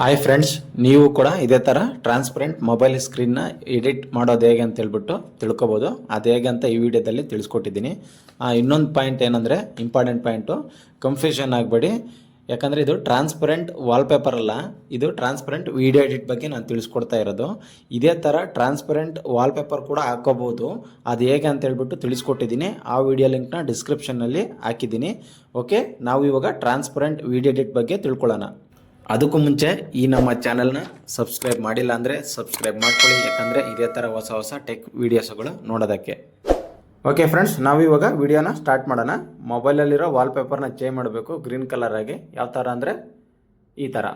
Hi friends ನೀವು ಕೂಡ ಇದೇ ಥರ ಟ್ರಾನ್ಸ್ಪರೆಂಟ್ ಮೊಬೈಲ್ ಸ್ಕ್ರೀನ್ನ ಎಡಿಟ್ ಮಾಡೋದು ಹೇಗೆ ಅಂತ ಹೇಳ್ಬಿಟ್ಟು ತಿಳ್ಕೊಬೋದು. ಅದು ಹೇಗೆ ಅಂತ ಈ ವಿಡಿಯೋದಲ್ಲಿ ತಿಳಿಸ್ಕೊಟ್ಟಿದ್ದೀನಿ. ಇನ್ನೊಂದು ಪಾಯಿಂಟ್ ಏನಂದರೆ ಇಂಪಾರ್ಟೆಂಟ್ ಪಾಯಿಂಟು ಕನ್ಫ್ಯೂಷನ್ ಆಗಬೇಡಿ. ಯಾಕಂದರೆ ಇದು ಟ್ರಾನ್ಸ್ಪರೆಂಟ್ ವಾಲ್ಪೇಪರ್ ಅಲ್ಲ, ಇದು ಟ್ರಾನ್ಸ್ಪರೆಂಟ್ ವಿಡಿಯೋ ಎಡಿಟ್ ಬಗ್ಗೆ ನಾನು ತಿಳಿಸ್ಕೊಡ್ತಾ ಇರೋದು. ಇದೇ ಥರ ಟ್ರಾನ್ಸ್ಪರೆಂಟ್ ವಾಲ್ಪೇಪರ್ ಕೂಡ ಹಾಕೋಬೋದು. ಅದು ಹೇಗೆ ಅಂತ ಹೇಳ್ಬಿಟ್ಟು ತಿಳಿಸ್ಕೊಟ್ಟಿದ್ದೀನಿ. ಆ ವಿಡಿಯೋ ಲಿಂಕ್ನ ಡಿಸ್ಕ್ರಿಪ್ಷನ್ನಲ್ಲಿ ಹಾಕಿದ್ದೀನಿ. ಓಕೆ ನಾವು ಇವಾಗ ಟ್ರಾನ್ಸ್ಪರೆಂಟ್ ವಿಡಿಯೋ ಎಡಿಟ್ ಬಗ್ಗೆ ತಿಳ್ಕೊಳ್ಳೋಣ. ಅದಕ್ಕೂ ಮುಂಚೆ ಈ ನಮ್ಮ ಚಾನಲ್ನ ಸಬ್ಸ್ಕ್ರೈಬ್ ಮಾಡಿಲ್ಲ ಅಂದರೆ ಸಬ್ಸ್ಕ್ರೈಬ್ ಮಾಡ್ಕೊಳ್ಳಿ, ಯಾಕಂದರೆ ಇದೇ ಥರ ಹೊಸ ಹೊಸ ಟೆಕ್ ವೀಡಿಯೋಸ್ಗಳು ನೋಡೋದಕ್ಕೆ. ಓಕೆ ಫ್ರೆಂಡ್ಸ್ ನಾವು ಇವಾಗ ವಿಡಿಯೋನ ಸ್ಟಾರ್ಟ್ ಮಾಡೋಣ. ಮೊಬೈಲಲ್ಲಿರೋ ವಾಲ್ಪೇಪರ್ನ ಚೇಂಜ್ ಮಾಡಬೇಕು ಗ್ರೀನ್ ಕಲರ್ ಯಾವ ಥರ ಅಂದರೆ ಈ ಥರ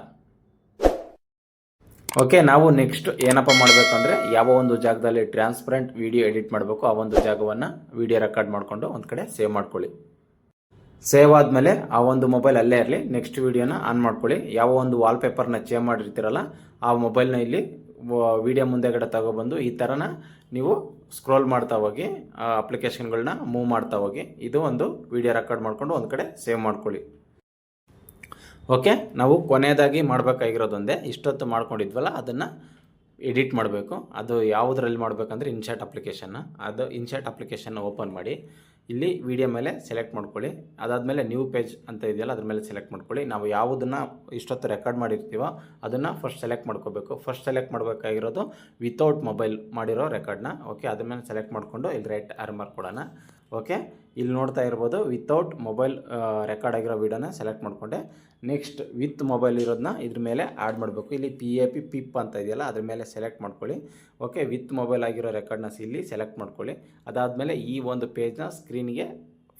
ಓಕೆ ನಾವು ನೆಕ್ಸ್ಟ್ ಏನಪ್ಪ ಮಾಡಬೇಕು ಅಂದರೆ ಯಾವ ಒಂದು ಜಾಗದಲ್ಲಿ ಟ್ರಾನ್ಸ್ಪರೆಂಟ್ ವಿಡಿಯೋ ಎಡಿಟ್ ಮಾಡಬೇಕು, ಆ ಒಂದು ಜಾಗವನ್ನು ವಿಡಿಯೋ ರೆಕಾರ್ಡ್ ಮಾಡಿಕೊಂಡು ಒಂದು ಕಡೆ ಸೇವ್ ಮಾಡ್ಕೊಳ್ಳಿ. ಸೇವ್ ಆದಮೇಲೆ ಆ ಒಂದು ಮೊಬೈಲ್ ಅಲ್ಲೇ ಇರಲಿ. ನೆಕ್ಸ್ಟ್ ವೀಡಿಯೋನ ಆನ್ ಮಾಡ್ಕೊಳ್ಳಿ. ಯಾವ ಒಂದು ವಾಲ್ಪೇಪರ್ನ ಚೇಂಜ್ ಮಾಡಿರ್ತೀರಲ್ಲ, ಆ ಮೊಬೈಲ್ನ ಇಲ್ಲಿ ವಿಡಿಯೋ ಮುಂದೆಗಡೆ ತಗೊಬಂದು ಈ ಥರನ ನೀವು ಸ್ಕ್ರೋಲ್ ಮಾಡ್ತಾ ಹೋಗಿ ಅಪ್ಲಿಕೇಶನ್ಗಳನ್ನ ಮೂವ್ ಮಾಡ್ತಾ ಹೋಗಿ. ಇದು ಒಂದು ವಿಡಿಯೋ ರೆಕಾರ್ಡ್ ಮಾಡಿಕೊಂಡು ಒಂದು ಕಡೆ ಸೇವ್ ಮಾಡ್ಕೊಳ್ಳಿ. ಓಕೆ ನಾವು ಕೊನೆಯದಾಗಿ ಮಾಡಬೇಕಾಗಿರೋದೊಂದೇ ಇಷ್ಟೊತ್ತು ಮಾಡ್ಕೊಂಡಿದ್ವಲ್ಲ, ಅದನ್ನು ಎಡಿಟ್ ಮಾಡಬೇಕು. ಅದು ಯಾವುದರಲ್ಲಿ ಮಾಡಬೇಕಂದ್ರೆ ಇನ್ಶಾಟ್ ಅಪ್ಲಿಕೇಶನ್ನ ಅದು ಇನ್ಶಾಟ್ ಅಪ್ಲಿಕೇಶನ್ನ ಓಪನ್ ಮಾಡಿ. ಇಲ್ಲಿ ವಿಡಿಯೋ ಮೇಲೆ ಸೆಲೆಕ್ಟ್ ಮಾಡ್ಕೊಳ್ಳಿ. ಅದಾದಮೇಲೆ ನ್ಯೂ ಪೇಜ್ ಅಂತ ಇದೆಯಲ್ಲ, ಅದ್ರ ಮೇಲೆ ಸೆಲೆಕ್ಟ್ ಮಾಡ್ಕೊಳ್ಳಿ. ನಾವು ಯಾವುದನ್ನು ಇಷ್ಟೊತ್ತು ರೆಕಾರ್ಡ್ ಮಾಡಿರ್ತೀವೋ ಅದನ್ನು ಫಸ್ಟ್ ಸೆಲೆಕ್ಟ್ ಮಾಡ್ಕೋಬೇಕು. ಫಸ್ಟ್ ಸೆಲೆಕ್ಟ್ ಮಾಡಬೇಕಾಗಿರೋದು ವಿತೌಟ್ ಮೊಬೈಲ್ ಮಾಡಿರೋ ರೆಕಾರ್ಡ್ನ. ಓಕೆ, ಅದ್ರ ಮೇಲೆ ಸೆಲೆಕ್ಟ್ ಮಾಡಿಕೊಂಡು ಇಲ್ಲಿ ರೈಟ್ ಆರ್ಮರ್ ಕೊಡೋಣ. ಓಕೆ? ಇಲ್ಲಿ ನೋಡ್ತಾ ಇರ್ಬೋದು ವಿತೌಟ್ ಮೊಬೈಲ್ ರೆಕಾರ್ಡ್ ಆಗಿರೋ ವೀಡಿಯೋನ ಸೆಲೆಕ್ಟ್ ಮಾಡಿಕೊಂಡೆ. ನೆಕ್ಸ್ಟ್ ವಿತ್ ಮೊಬೈಲ್ ಇರೋದನ್ನ ಇದ್ರ ಮೇಲೆ ಆ್ಯಡ್ ಮಾಡಬೇಕು. ಇಲ್ಲಿ ಪಿ ಎ ಪಿ ಪಿಪ್ ಅಂತ ಇದೆಯಲ್ಲ, ಅದ್ರ ಮೇಲೆ ಸೆಲೆಕ್ಟ್ ಮಾಡ್ಕೊಳ್ಳಿ. ಓಕೆ ವಿತ್ ಮೊಬೈಲ್ ಆಗಿರೋ ರೆಕಾರ್ಡ್ನ ಇಲ್ಲಿ ಸೆಲೆಕ್ಟ್ ಮಾಡ್ಕೊಳ್ಳಿ. ಅದಾದಮೇಲೆ ಈ ಒಂದು ಪೇಜ್ನ ಸ್ಕ್ರೀನ್ಗೆ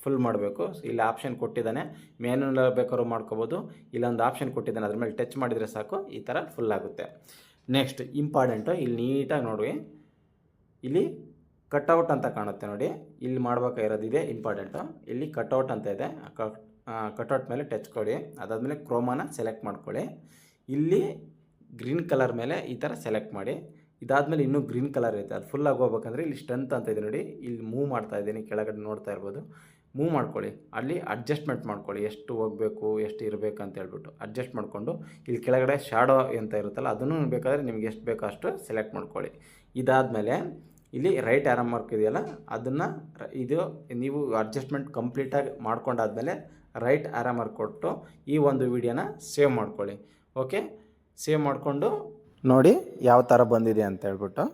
ಫುಲ್ ಮಾಡಬೇಕು. ಇಲ್ಲಿ ಆಪ್ಷನ್ ಕೊಟ್ಟಿದ್ದಾನೆ. ಮ್ಯಾನ್ಯಲ್ ಬೇಕಾದ್ರು ಮಾಡ್ಕೋಬೋದು. ಇಲ್ಲೊಂದು ಆಪ್ಷನ್ ಕೊಟ್ಟಿದ್ದಾನೆ, ಅದ್ರ ಮೇಲೆ ಟಚ್ ಮಾಡಿದರೆ ಸಾಕು. ಈ ಥರ ಫುಲ್ ಆಗುತ್ತೆ. ನೆಕ್ಸ್ಟ್ ಇಂಪಾರ್ಟೆಂಟು ಇಲ್ಲಿ ನೀಟಾಗಿ ನೋಡಿ ಇಲ್ಲಿ ಕಟ್ಔಟ್ ಅಂತ ಕಾಣುತ್ತೆ ನೋಡಿ. ಇಲ್ಲಿ ಮಾಡ್ಬೇಕಾಗಿರೋದು ಇದೆ ಇಂಪಾರ್ಟೆಂಟು ಇಲ್ಲಿ ಕಟ್ಔಟ್ ಅಂತ ಇದೆ. ಕಟ್ಔಟ್ ಮೇಲೆ ಟಚ್ ಕೊಡಿ. ಅದಾದಮೇಲೆ ಕ್ರೋಮಾನ ಸೆಲೆಕ್ಟ್ ಮಾಡ್ಕೊಳ್ಳಿ. ಇಲ್ಲಿ ಗ್ರೀನ್ ಕಲರ್ ಮೇಲೆ ಈ ಥರ ಸೆಲೆಕ್ಟ್ ಮಾಡಿ. ಇದಾದಮೇಲೆ ಇನ್ನೂ ಗ್ರೀನ್ ಕಲರ್ ಇರುತ್ತೆ ಅದು ಫುಲ್ ಹೋಗ್ಬೇಕಂದ್ರೆ ಇಲ್ಲಿ ಸ್ಟ್ರೆಂತ್ ಅಂತ ಇದೆ ನೋಡಿ. ಇಲ್ಲಿ ಮೂವ್ ಮಾಡ್ತಾ ಇದ್ದೀನಿ, ಕೆಳಗಡೆ ನೋಡ್ತಾ ಇರ್ಬೋದು. ಮೂವ್ ಮಾಡ್ಕೊಳ್ಳಿ. ಅಲ್ಲಿ ಅಡ್ಜಸ್ಟ್ಮೆಂಟ್ ಮಾಡ್ಕೊಳ್ಳಿ. ಎಷ್ಟು ಹೋಗಬೇಕು, ಎಷ್ಟು ಇರಬೇಕು ಅಂತ ಹೇಳ್ಬಿಟ್ಟು ಅಡ್ಜಸ್ಟ್ ಮಾಡಿಕೊಂಡು ಇಲ್ಲಿ ಕೆಳಗಡೆ ಶಾಡೋ ಅಂತ ಇರುತ್ತಲ್ಲ, ಅದನ್ನು ಬೇಕಾದರೆ ನಿಮ್ಗೆ ಎಷ್ಟು ಬೇಕೋ ಅಷ್ಟು ಸೆಲೆಕ್ಟ್ ಮಾಡ್ಕೊಳ್ಳಿ. ಇದಾದಮೇಲೆ ಇಲ್ಲಿ ರೈಟ್ ಆ್ಯರಮ್ ಮಾರ್ಕ್ ಇದೆಯಲ್ಲ, ಅದನ್ನು ಇದು ನೀವು ಅಡ್ಜಸ್ಟ್ಮೆಂಟ್ ಕಂಪ್ಲೀಟಾಗಿ ಮಾಡ್ಕೊಂಡಾದ್ಮೇಲೆ ರೈಟ್ ಆ್ಯರಮ್ ಮಾರ್ಕ್ ಕೊಟ್ಟು ಈ ಒಂದು ವಿಡಿಯೋನ ಸೇವ್ ಮಾಡ್ಕೊಳ್ಳಿ. ಓಕೆ ಸೇವ್ ಮಾಡಿಕೊಂಡು ನೋಡಿ ಯಾವ ಥರ ಬಂದಿದೆ ಅಂತ ಹೇಳ್ಬಿಟ್ಟು.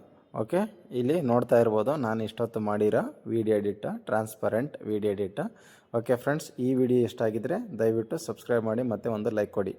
ಓಕೆ ಇಲ್ಲಿ ನೋಡ್ತಾ ಇರ್ಬೋದು, ನಾನು ಇಷ್ಟೊತ್ತು ಮಾಡಿರೋ video edit transparent video edit okay friends ಈ ವಿಡಿಯೋ ಇಷ್ಟ ಆಗಿದ್ದರೆ ದಯವಿಟ್ಟು ಸಬ್ಸ್ಕ್ರೈಬ್ ಮಾಡಿ ಮತ್ತು ಒಂದು ಲೈಕ್ ಕೊಡಿ.